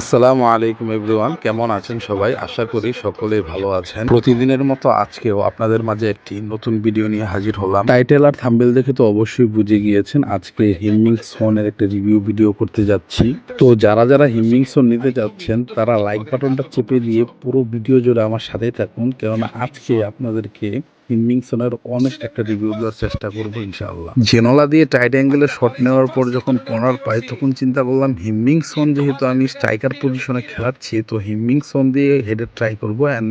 আসসালামু আলাইকুম এভরিওয়ান, কেমন আছেন সবাই? আশা করি সকলেই ভালো আছেন। প্রতিদিনের মতো আজকেও আপনাদের মাঝে একটি নতুন ভিডিও নিয়ে হাজির হলাম। টাইটেল আর থাম্বেল দেখে তো অবশ্যই বুঝে গিয়েছেন, আজকে হিমিংস সোনের একটা রিভিউ ভিডিও করতে যাচ্ছি। তো যারা যারা হিমিং সোন নিতে যাচ্ছেন, তারা লাইক বাটনটা চেপে দিয়ে পুরো ভিডিও জুড়ে আমার সাথেই থাকুন। কেননা আজকে আপনাদেরকে হিমিংসনের অনেক একটা রিভিউ দেওয়ার চেষ্টা করব ইনশাআল্লাহ। জেনোলা দিয়ে টাইট অ্যাঙ্গেলে শট নেওয়ার পর যখন কর্নার পাই তখন চিন্তা করলাম হিমিংসন যেহেতু আমি স্ট্রাইকার পজিশনে খেলাচ্ছি, তো হিমিংসন দিয়ে হেডে ট্রাই করব অ্যান্ড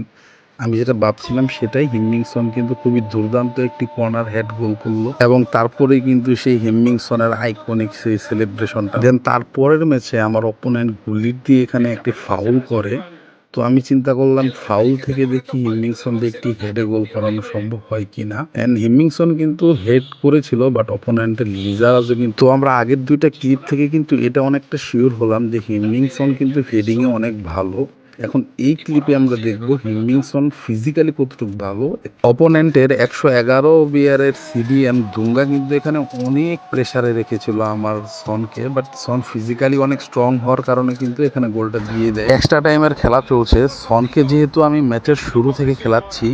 আমি যেটা ভাবছিলাম সেটাই হিমিংসন কিন্তু খুবই দুর্দান্ত একটি কর্নার হেড গোল করল এবং তারপরেই কিন্তু সেই হিমিংসনের আইকনিক সেই সেলিব্রেশনটা দেন তারপরের ম্যাচে আমার অপোনেন্ট গুলির দিয়ে এখানে একটি ফাউল করে। তো আমি চিন্তা করলাম, ফাউল থেকে দেখি হিমিংসন একটি হেডে গোল করানো সম্ভব হয় কি না অ্যান্ড হিমিংসন কিন্তু হেড করেছিল বাট অপোনেন্টের লিজারাজও কিন্তু। আমরা আগের দুইটা ক্লিপ থেকে কিন্তু এটা অনেকটা শিওর হলাম যে হিমিংসন কিন্তু হেডিংয়ে অনেক ভালো। এখন এই ক্লিপে আমরা দেখব হিমিংসন ফিজিক্যালি কতটুকু ভালো। অপোনেন্টের একশো এগারো বিয়ারের সিডিএম দুঙ্গা কিন্তু এখানে অনেক প্রেসারে রেখেছিল আমার সনকে বাট সন ফিজিক্যালি অনেক স্ট্রং হওয়ার কারণে কিন্তু এখানে গোলটা দিয়ে দেয়। এক্সট্রা টাইমের খেলা চলছে। সনকে যেহেতু আমি ম্যাচের শুরু থেকে খেলাচ্ছি,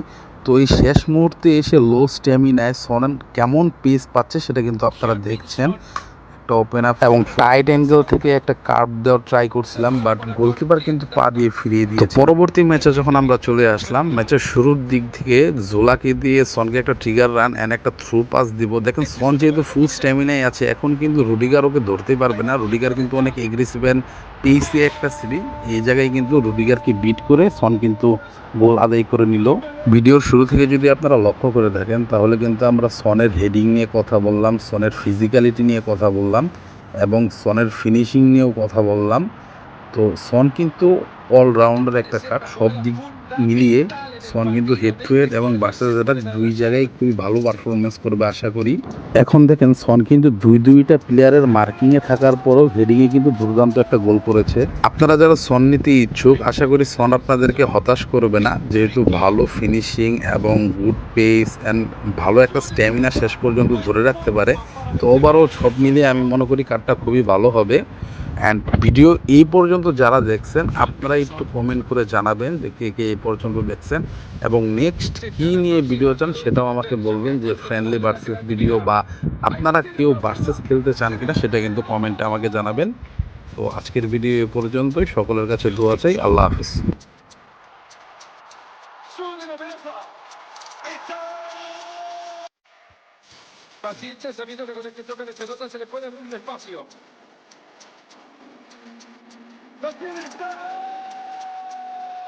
তো এই শেষ মুহূর্তে এসে লো স্ট্যামিনায় সন কেমন পেস পাচ্ছে সেটা কিন্তু আপনারা দেখছেন। একটা ওপেন আপ এবং টাইট অ্যাঙ্গেল থেকে একটা কার্ভ দেওয়ার ট্রাই করছিলাম বাট গোলকিপার কিন্তু পা দিয়ে ফিরিয়ে দিয়েছে। পরবর্তী ম্যাচে যখন আমরা চলে আসলাম ম্যাচের শুরুর দিক থেকে জোলাকে দিয়ে সনকে একটা ট্রিগার রান অ্যান্ড একটা থ্রু পাস দিব। দেখেন সন যেহেতু ফুল স্ট্যামিনাই আছে এখন কিন্তু রুডিগার ওকে ধরতেই পারবে না। রুডিগার কিন্তু অনেক এগ্রেসিভ অ্যান্ড পেসি একটা সিরি এই জায়গায় কিন্তু রুডিগারকে বিট করে সন কিন্তু গোল আদায় করে নিল। ভিডিওর শুরু থেকে যদি আপনারা লক্ষ্য করে থাকেন, তাহলে কিন্তু আমরা সনের হেডিং নিয়ে কথা বললাম, সনের ফিজিক্যালিটি নিয়ে কথা বললাম এবং সনের ফিনিশিং নিয়েও কথা বললাম। তো সন কিন্তু অলরাউন্ডার একটা কাঠ সব দিক মিলিয়ে সন কিন্তু হেড টু হেড এবং বার্সেস যেটা দুই জায়গায় খুবই ভালো পারফরমেন্স করবে আশা করি। এখন দেখেন সন কিন্তু দুই দুইটা প্লেয়ারের মার্কিংয়ে থাকার পরেও হেডিংয়ে কিন্তু দুর্দান্ত একটা গোল করেছে। আপনারা যারা সন নিতে ইচ্ছুক, আশা করি সন আপনাদেরকে হতাশ করবে না। যেহেতু ভালো ফিনিশিং এবং গুড পেস অ্যান্ড ভালো একটা স্ট্যামিনা শেষ পর্যন্ত ধরে রাখতে পারে, তো ওভারঅল সব মিলিয়ে আমি মনে করি কার্ডটা খুবই ভালো হবে। অ্যান্ড ভিডিও এই পর্যন্ত যারা দেখছেন, আপনারা একটু কমেন্ট করে জানাবেন যে কে কে এই পর্যন্ত দেখছেন। এবং নেক্সট কী নিয়ে ভিডিও চান সেটাও আমাকে বলবেন যে ফ্রেন্ডলি ভার্সেস ভিডিও বা আপনারা কেউ ভার্সেস খেলতে চান কিনা সেটা কিন্তু কমেন্টে আমাকে জানাবেন। তো আজকের ভিডিও এ পর্যন্তই। সকলের কাছে দোয়া চাই। আল্লাহ হাফিজ। Paciencia sabiendo que con este toque de pelota se le puede abrir un Let's get it!